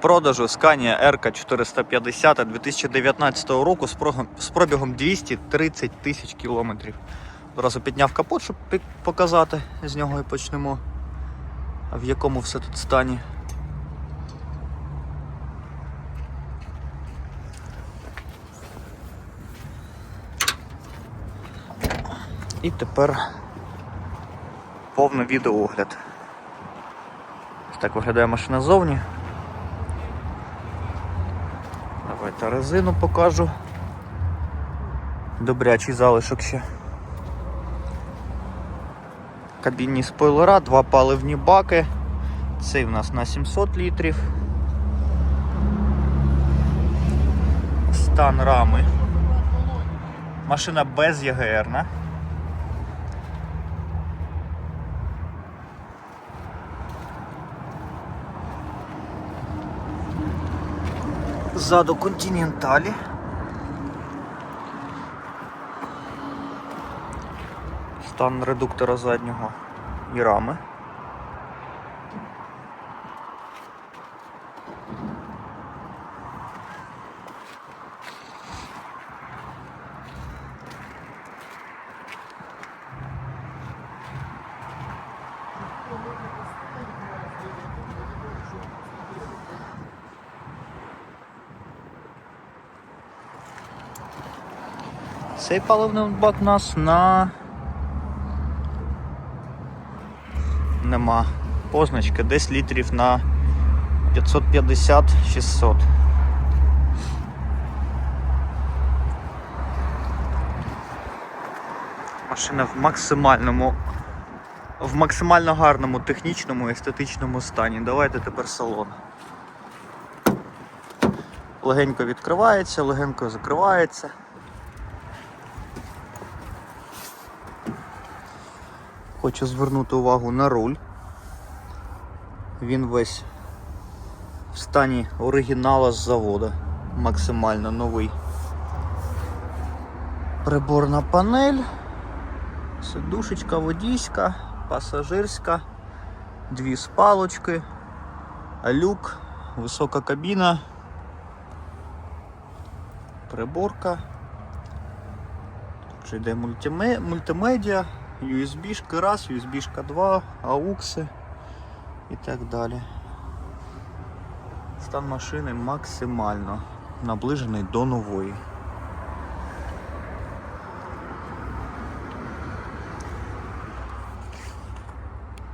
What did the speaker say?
продажу Scania RK 450 2019 року з пробігом 230 тисяч кілометрів. Одразу підняв капот, щоб показати. З нього і почнемо. В якому все тут стані. І тепер повний відеоогляд. Ось так виглядає машина ззовні. Давайте резину покажу. Добрячий залишок ще. Кабінні спойлера, два паливні баки. Цей в нас на 700 літрів. Стан рами. Машина без ЄГРна. Ззаду континенталі. Стан редуктора заднього і рами. Цей паливний бак у нас на. Нема. Позначки десь літрів на 550-600. Машина в максимальному, в максимально гарному технічному і естетичному стані. Давайте тепер салон. Легенько відкривається, легенько закривається. Хочу звернути увагу на руль. Він весь в стані оригінала з заводу. Максимально новий. Приборна панель, сидушечка водійська, пасажирська, дві спалочки, люк, висока кабіна, приборка. Тут вже йде мультиме- мультимедіа. USB-шка раз, USB-шка 2, аукси і так далі. Стан машини максимально наближений до нової.